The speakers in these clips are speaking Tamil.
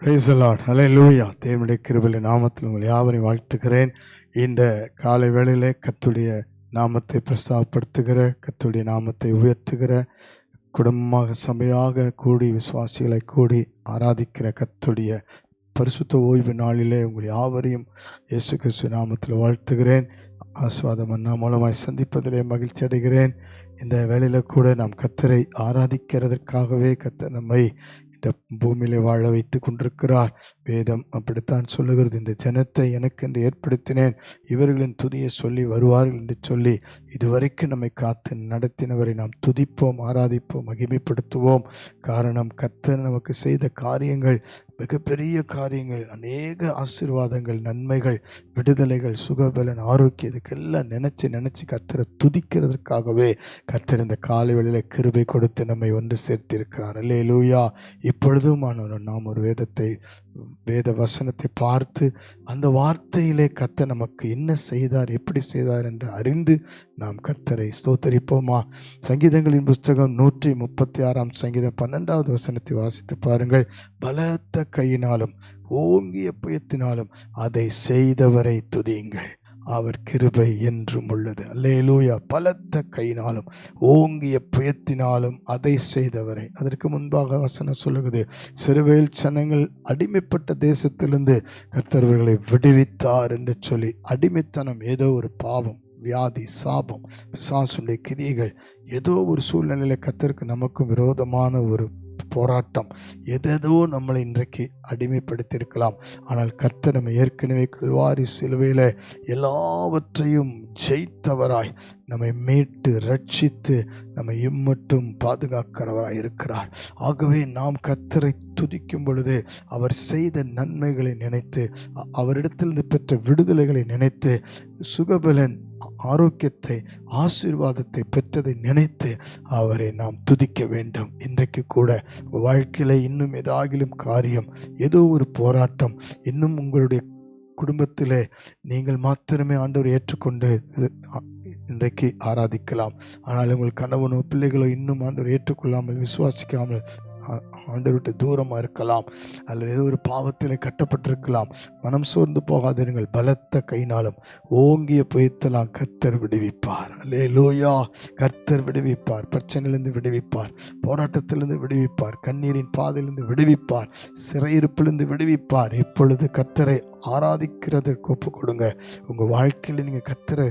பிரைஸ் லார்ட் ஹலே லூயா தேவனுடைய கிருபையில் நாமத்தில் உங்கள் யாவரையும் வாழ்த்துக்கிறேன் இந்த காலை வேளையிலே கத்துடைய நாமத்தை பிரஸ்தாபப்படுத்துகிற கத்துடைய நாமத்தை உயர்த்துகிற குடும்பமாக சபையாக கூடி விசுவாசிகளை கூடி ஆராதிக்கிற கத்துடைய பரிசுத்த ஓய்வு நாளிலே உங்கள் யாவரையும் இயேசு கிறிஸ்து நாமத்தில் வாழ்த்துகிறேன். ஆஸ்வாதம் அண்ணா மூலமாய் சந்திப்பதிலே மகிழ்ச்சி அடைகிறேன். இந்த வேளையில் கூட நாம் கத்தரை ஆராதிக்கிறதற்காகவே கத்தர் நம்மை இந்த பூமியிலே வாழ வைத்து கொண்டிருக்கிறார். வேதம் அப்படித்தான் சொல்லுகிறது. இந்த ஜனத்தை எனக்கென்று ஏற்படுத்தினேன். இவர்களின் துதியை சொல்லி வருவார்கள் என்று சொல்லி இதுவரைக்கும் நம்மை காத்து நடத்தினவரை நாம் துதிப்போம் ஆராதிப்போம் மகிமைப்படுத்துவோம். காரணம் கத்தர் நமக்கு செய்த காரியங்கள் மிகப்பெரிய காரியங்கள் அநேக ஆசீர்வாதங்கள் நன்மைகள் விடுதலைகள் சுகபலன் ஆரோக்கியம் இதுக்கெல்லாம் நினச்சி நினச்சி கத்தரை துதிக்கிறதுக்காகவே கத்தர் இந்த காலை வேளையில் கிருபை கொடுத்து நம்மை ஒன்று சேர்த்திருக்கிறார். அல்லே லூயா இப்பொழுதும் நாம் ஒரு வேதத்தை வேத வசனத்தை பார்த்து அந்த வார்த்தையிலே கத்த நமக்கு என்ன செய்தார் எப்படி செய்தார் என்று அறிந்து நாம் கத்தரை ஸ்தோத்தரிப்போமா? சங்கீதங்களின் புஸ்தகம் நூற்றி முப்பத்தி ஆறாம் சங்கீதம் பன்னெண்டாவது வசனத்தை வாசித்து பாருங்கள். பலத்த கையினாலும் ஓங்கிய புயத்தினாலும் அதை செய்தவரை துதியுங்கள். அவர் கிருபை என்றும் உள்ளது. அல்லேலூயா. பலத்த கையினாலும் ஓங்கிய புயத்தினாலும் அதை செய்தவரை. அதற்கு முன்பாக வசனம் சொல்லுகிறது சிறுவையில் சனங்கள் அடிமைப்பட்ட தேசத்திலிருந்து கர்த்தர்வர்களை விடுவித்தார் என்று சொல்லி அடிமைத்தனம் ஏதோ ஒரு பாவம் வியாதி சாபம் பிசாசுடைய கிரியைகள் ஏதோ ஒரு சூழ்நிலையில் கத்தருக்கு நமக்கும் விரோதமான ஒரு போராட்டம். எதேதோ நம்மளை இன்றைக்கு அடிமைப்படுத்தியிருக்கலாம். ஆனால் கர்த்தர் நம்ம ஏற்கனவே கல்வாரி சிலுவையில் எல்லாவற்றையும் ஜெயித்தவராய் நம்மை மீட்டு ரட்சித்து நம்மை இம்மட்டும் பாதுகாக்கிறவராய் இருக்கிறார். ஆகவே நாம் கர்த்தரை துதிக்கும் பொழுது அவர் செய்த நன்மைகளை நினைத்து அவரிடத்திலிருந்து பெற்ற விடுதலைகளை நினைத்து சுகபலன் ஆரோக்கியத்தை ஆசீர்வாதத்தை பெற்றதை நினைத்து அவரை நாம் துதிக்க வேண்டும். இன்றைக்கு கூட வாழ்க்கையில் இன்னும் ஏதாகிலும் காரியம் ஏதோ ஒரு போராட்டம் இன்னும் உங்களுடைய குடும்பத்தில் நீங்கள் மாத்திரமே ஆண்டவர் ஏற்றுக்கொண்டு இன்றைக்கு ஆராதிக்கலாம். ஆனால் உங்கள் கணவனோ பிள்ளைகளோ இன்னும் ஆண்டவர் ஏற்றுக்கொள்ளாமல் விசுவாசிக்காமல் ஆண்டு விட்டு தூரமாக இருக்கலாம் அல்லது ஏதோ ஒரு பாவத்தில் கட்டப்பட்டிருக்கலாம். மனம் சோர்ந்து போகாதிருங்கள் பலத்த கைனாலும் ஓங்கிய புயத்தலாம் கர்த்தர் விடுவிப்பார். அல்லே லோயா கர்த்தர் விடுவிப்பார். பிரச்சனையிலிருந்து விடுவிப்பார் போராட்டத்திலிருந்து விடுவிப்பார் கண்ணீரின் பாதையிலிருந்து விடுவிப்பார் சிறையிருப்பிலிருந்து விடுவிப்பார். இப்பொழுது கர்த்தரை ஆராதிக்கிறதற்கு ஒப்பு கொடுங்க உங்கள் வாழ்க்கையில் நீங்கள் கத்தரை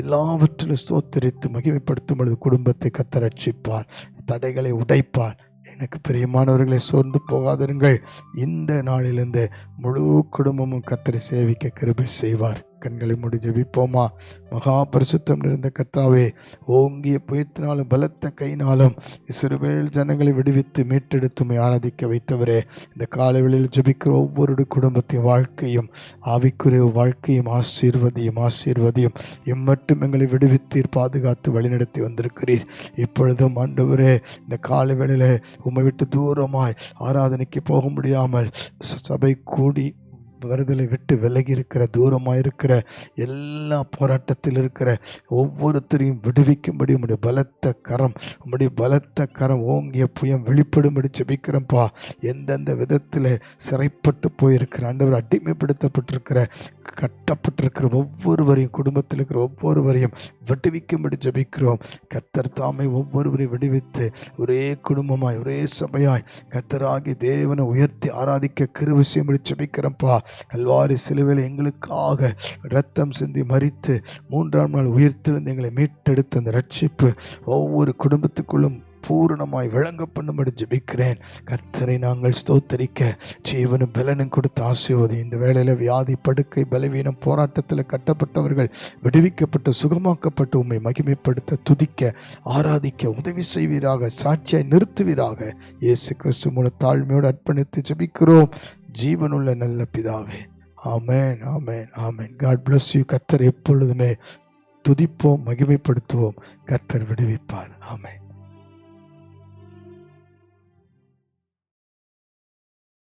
எல்லாவற்றிலும் சோத்தரித்து மகிமைப்படுத்தும் பொழுது குடும்பத்தை கத்தரட்சிப்பார் தடைகளை உடைப்பார். எனக்கு பிரியமானவர்களை சோர்ந்து போகாதிருங்கள். இந்த நாளிலிருந்து முழு குடும்பமும் கத்தரை சேவிக்க கிருபை செய்வார். கண்களை முடி ஜபிப்போமா? மகா பரிசுத்தம் நிறைந்த கர்த்தாவே ஓங்கிய புயத்தினாலும் பலத்த கையினாலும் சிறுவேல் ஜனங்களை விடுவித்து மீட்டெடுத்துமை ஆராதிக்க வைத்தவரே இந்த காலவெளியில் ஜபிக்கிற ஒவ்வொரு குடும்பத்தின் வாழ்க்கையும் ஆவிக்குரிய வாழ்க்கையும் ஆசீர்வதியும் ஆசீர்வதியும் இம்மட்டும் எங்களை விடுவித்தீர் பாதுகாத்து வழிநடத்தி வந்திருக்கிறீர். இப்பொழுதும் ஆண்டவரே இந்த காலவேளையில் உம்மை விட்டு தூரமாய் ஆராதனைக்கு போக முடியாமல் சபை கூடி வருதலை விட்டு விலகி இருக்கிற தூரமாக இருக்கிற எல்லா போராட்டத்தில் இருக்கிற ஒவ்வொருத்தரையும் விடுவிக்கும்படி உம்முடைய பலத்த கரம் உம்முடைய பலத்த கரம் ஓங்கிய புயம் வெளிப்படும்படி ஜெபிக்கிறப்பா எந்தெந்த விதத்தில் சிறைப்பட்டு போயிருக்கிற ஆண்டவர் அடிமைப்படுத்தப்பட்டிருக்கிற கட்டப்பட்டிருக்கிற ஒவ்வொருவரையும் குடும்பத்தில் இருக்கிற ஒவ்வொருவரையும் விடுவிக்கும்படி ஜபிக்கிறோம். கத்தர் தாமை ஒவ்வொருவரையும் விடுவித்து ஒரே குடும்பமாய் ஒரே சபையாய் கத்தராகி தேவனை உயர்த்தி ஆராதிக்க கிருவிசையும்படி ஜபிக்கிறோம்ப்பா. கல்வாரி சிலுவையில் எங்களுக்காக ரத்தம் சிந்தி மறித்து மூன்றாம் நாள் உயிர்த்தெழுந்து எங்களை மீட்டெடுத்த அந்த ரட்சிப்பு ஒவ்வொரு குடும்பத்துக்குள்ளும் பூரணமாய் விளங்க பண்ணும்படி ஜபிக்கிறேன். கர்த்தரை நாங்கள் ஸ்தோத்தரிக்க ஜீவனும் பலனும் கொடுத்து ஆசீர்வதி இந்த வேளையில் வியாதி படுக்கை பலவீனம் போராட்டத்தில் கட்டப்பட்டவர்கள் விடுவிக்கப்பட்டு சுகமாக்கப்பட்டு உண்மை மகிமைப்படுத்த துதிக்க ஆராதிக்க உதவி செய்வீராக சாட்சியாய் நிறுத்துவீராக. இயேசு கிறிஸ்து மூல தாழ்மையோடு அர்ப்பணித்து ஜபிக்கிறோம். ஜீவனுள்ள நல்ல பிதாவே. Amen amen amen. God bless you கத்தர் எப்பொழுதுமே துதிப்போம் மகிமைப்படுத்துவோம். கத்தர் விடுவிப்பார். ஆமேன்.